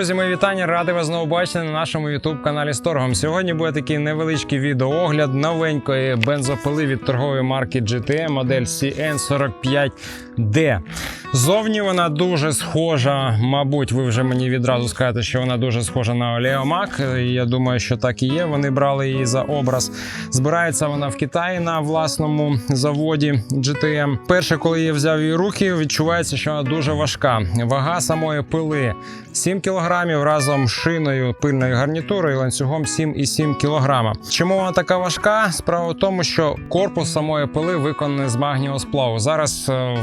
Друзі! Мої вітання! Радий вас знову бачити на нашому youtube каналі з торгом. Сьогодні буде такий невеличкий відеоогляд новенької бензопили від торгової марки GTM, модель CN45D. Зовні вона дуже схожа. Мабуть, ви вже мені відразу скажете, що вона дуже схожа на Олеомак. Я думаю, що так і є. Вони брали її за образ. Збирається вона в Китаї на власному заводі GTM. Перше, коли я взяв її руки, відчувається, що вона дуже важка. Вага самої пили 7 кг разом з шиною пильною гарнітурою і ланцюгом 7,7 кг. Чому вона така важка? Справа в тому, що корпус самої пили виконаний з магнієвого сплаву. Зараз е,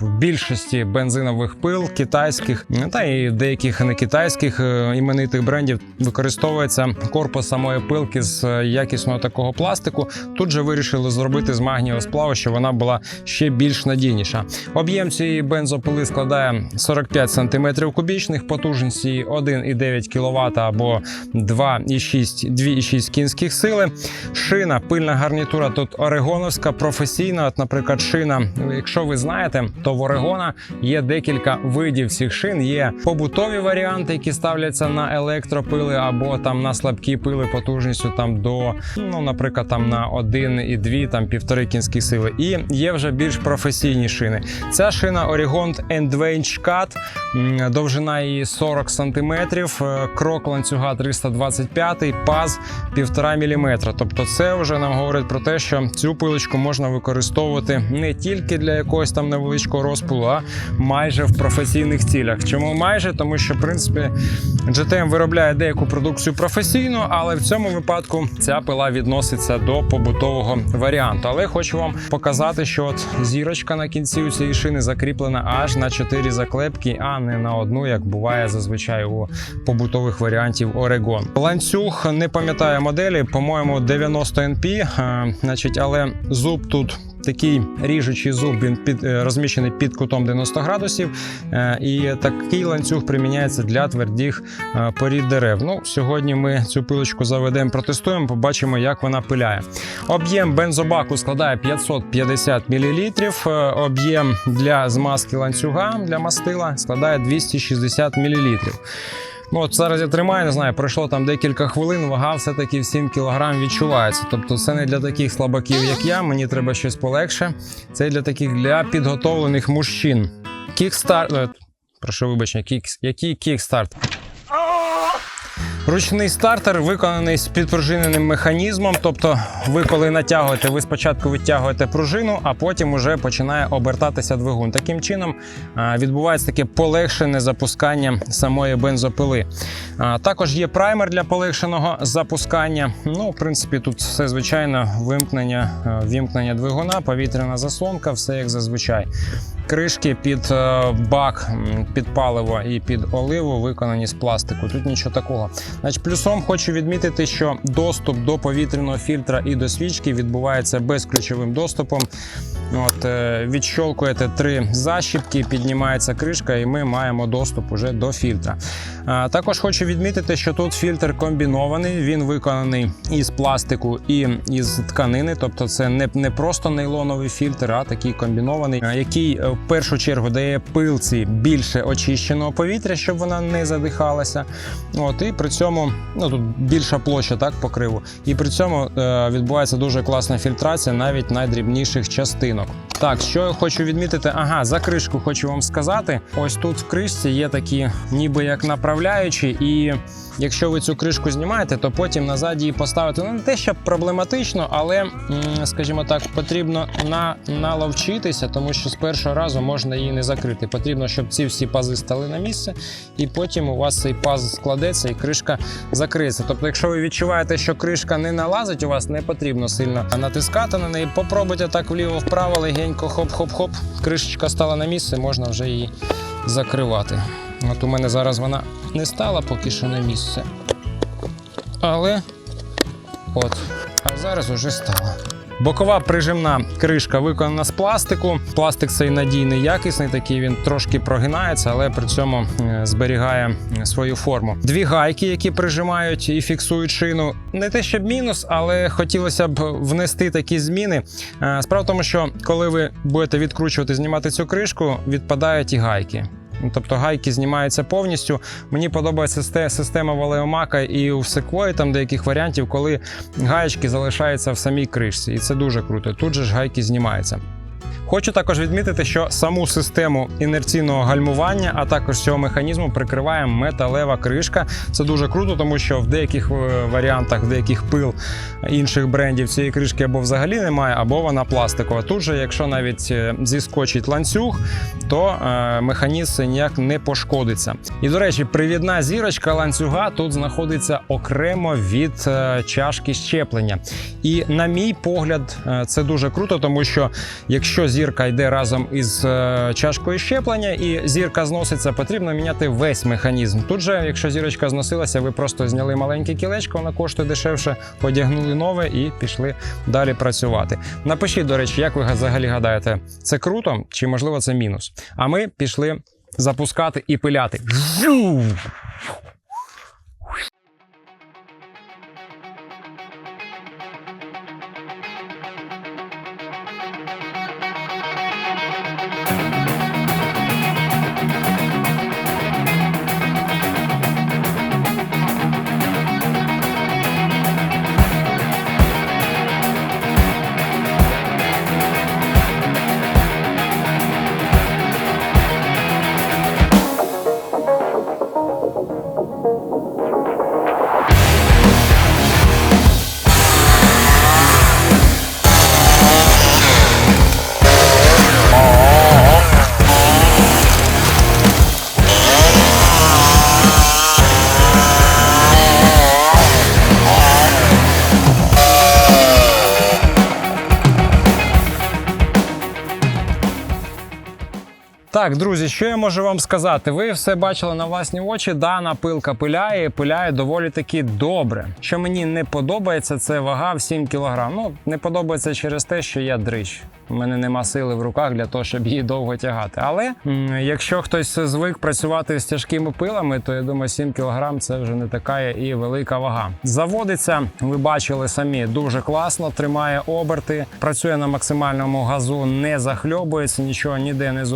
в більшості бензинових пил китайських та і деяких не китайських е, іменитих брендів використовується корпус самої пилки з е, якісного такого пластику. Тут же вирішили зробити з магнієвого сплаву, щоб вона була ще більш надійніша. Об'єм цієї бензопили складає 45 см кубічних, потужність її 1,9 кВт або 2,6 2,6 кінських сили. Шина, пильна гарнітура тут орегоновська, професійна. От, наприклад, шина, якщо ви знаєте, то в Орегона є декілька видів цих шин. Є побутові варіанти, які ставляться на електропили або там на слабкі пили потужністю там до, ну, наприклад, там на 1,2, там півтори кінські сили. І є вже більш професійні шини. Ця шина Origont Endrange Cut, довжина її 40 см, крок ланцюга 325, паз 1,5 мм. Тобто, це вже нам говорить про те, що цю пилочку можна використовувати не тільки для якогось там невеличкого розпилу, а майже в професійних цілях. Чому майже? Тому що, в принципі, GTM виробляє деяку продукцію професійно, але в цьому випадку ця пила відноситься до побутового варіанту. Але хочу вам показати, що от зірочка на кінці у цієї шини закріплена аж на 4 заклепки, а не на одну, як буває зазвичай у побутових варіантів Oregon. Ланцюг не пам'ятаю моделі, по-моєму, 90 NP, е, значить, але зуб тут. Такий ріжучий зуб він під е, розміщений під кутом 90 градусів, е, і такий ланцюг приміняється для твердих е, порід дерев. Ну, сьогодні ми цю пилочку заведемо, протестуємо, побачимо, як вона пиляє. Об'єм бензобаку складає 550 мл. Об'єм для змазки ланцюга для мастила складає 260 мл. Ну, от зараз я тримаю, не знаю, пройшло там декілька хвилин, вага все-таки в 7 кг відчувається. Тобто це не для таких слабаків, як я, мені треба щось полегше. Це для таких для підготовлених мужчин. Кікстарт. е, Прошу вибачення, кікс. Який кікстарт? Ручний стартер виконаний з підпружиненим механізмом. Тобто, ви коли натягуєте, ви спочатку відтягуєте пружину, а потім уже починає обертатися двигун. Таким чином відбувається таке полегшене запускання самої бензопили. Також є праймер для полегшеного запускання. Ну, в принципі, тут все звичайно вимкнення, вімкнення двигуна, повітряна заслонка, все як зазвичай. Кришки під е, бак, під паливо і під оливу виконані з пластику. Тут нічого такого. Значить, плюсом хочу відмітити, що доступ до повітряного фільтра і до свічки відбувається безключовим доступом. От, е, відщолкуєте три защіпки, піднімається кришка, і ми маємо доступ уже до фільтра. Також хочу відмітити, що тут фільтр комбінований, він виконаний із пластику і із тканини, тобто це не, не просто нейлоновий фільтр, а такий комбінований, який е, першу чергу дає пилці більше очищеного повітря, щоб вона не задихалася. От, і при цьому ну, тут більша площа так, покриву. І при цьому е, відбувається дуже класна фільтрація навіть найдрібніших частинок. Так, що я хочу відмітити? Ага, за кришку хочу вам сказати. Ось тут в кришці є такі, ніби як направляючі, і якщо ви цю кришку знімаєте, то потім назад її поставити. Ну не те, що проблематично, але, скажімо так, потрібно на, наловчитися, тому що з першого разу можна її не закрити. Потрібно, щоб ці всі пази стали на місце, і потім у вас цей паз складеться і кришка закриється. Тобто, якщо ви відчуваєте, що кришка не налазить, у вас не потрібно сильно натискати на неї. Попробуйте так вліво-вправо, легенько, хоп-хоп-хоп. Кришечка стала на місце, можна вже її закривати. От у мене зараз вона не стала поки що на місце. Але от, а зараз уже стала. Бокова прижимна кришка виконана з пластику. Пластик цей надійний, якісний, такий він трошки прогинається, але при цьому е, зберігає е, свою форму. Дві гайки, які прижимають і фіксують шину. Не те, щоб мінус, але хотілося б внести такі зміни. Е, Справа в тому, що коли ви будете відкручувати, знімати цю кришку, відпадають і гайки. Ну, Тобто гайки знімаються повністю. Мені подобається сте- система валеомака і у Sequoia, там деяких варіантів, коли гаєчки залишаються в самій кришці. І це дуже круто. Тут же ж гайки знімаються. Хочу також відмітити, що саму систему інерційного гальмування, а також цього механізму прикриває металева кришка. Це дуже круто, тому що в деяких е, варіантах, в деяких пил інших брендів цієї кришки або взагалі немає, або вона пластикова. Тут же, якщо навіть е, зіскочить ланцюг, то е, механізм ніяк не пошкодиться. І до речі, привідна зірочка ланцюга тут знаходиться окремо від чашки щеплення. І на мій погляд, це дуже круто, тому що якщо зірка йде разом із е, чашкою щеплення і зірка зноситься, потрібно міняти весь механізм. Тут же, якщо зірочка зносилася, ви просто зняли маленьке кілечко, воно коштує дешевше, одягнули нове і пішли далі працювати. Напишіть, до речі, як ви взагалі гадаєте, це круто чи можливо це мінус? А ми пішли запускати і пиляти. Так, друзі, що я можу вам сказати? Ви все бачили на власні очі. Дана пилка пиляє, і пиляє доволі таки добре. Що мені не подобається, це вага в 7 кг. Ну, не подобається через те, що я дрищ. У мене нема сили в руках для того, щоб її довго тягати. Але якщо хтось звик працювати з тяжкими пилами, то я думаю, 7 кг це вже не така і велика вага. Заводиться, ви бачили самі, дуже класно, тримає оберти, працює на максимальному газу, не захльобується, нічого ніде не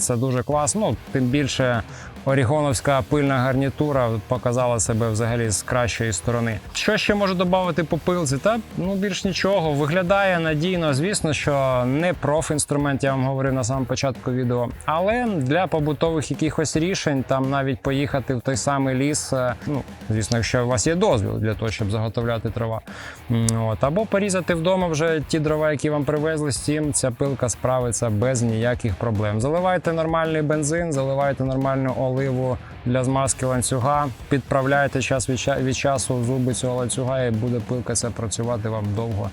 зупиняється. Дуже класно. Тим більше. Орігоновська пильна гарнітура показала себе взагалі з кращої сторони. Що ще можу додати по пилці? Та ну більш нічого. Виглядає надійно. Звісно, що не профінструмент, я вам говорив на самому початку відео. Але для побутових якихось рішень, там навіть поїхати в той самий ліс. е, Ну звісно, якщо у вас є дозвіл для того, щоб заготовляти дрова. От або порізати вдома вже ті дрова, які вам привезли з тим, ця пилка справиться без ніяких проблем. Заливайте нормальний бензин, заливайте нормальну оливу для змазки ланцюга, підправляйте час від, часу зуби цього ланцюга, і буде пилка це працювати вам довго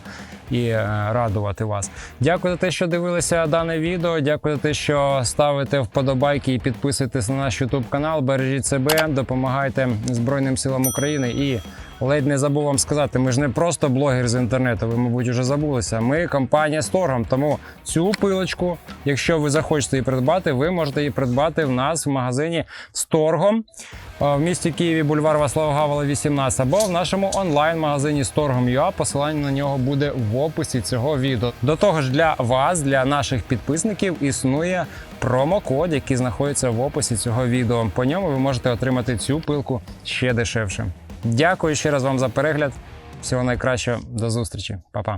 і е, радувати вас. Дякую за те, що дивилися дане відео. Дякую за те, що ставите вподобайки і підписуєтесь на наш YouTube канал. Бережіть себе, допомагайте Збройним силам України і. Ледь не забув вам сказати, ми ж не просто блогер з інтернету, ви, мабуть, вже забулися. Ми компанія з торгом. Тому цю пилочку, якщо ви захочете її придбати, ви можете її придбати в нас в магазині з торгом е, в місті Києві, бульвар Васлава Гавала, 18, або в нашому онлайн-магазині з торгом.ua. Посилання на нього буде в описі цього відео. До того ж, для вас, для наших підписників, існує промокод, який знаходиться в описі цього відео. По ньому ви можете отримати цю пилку ще дешевше. Дякую ще раз вам за перегляд. Всього найкращого, до зустрічі, Па-па.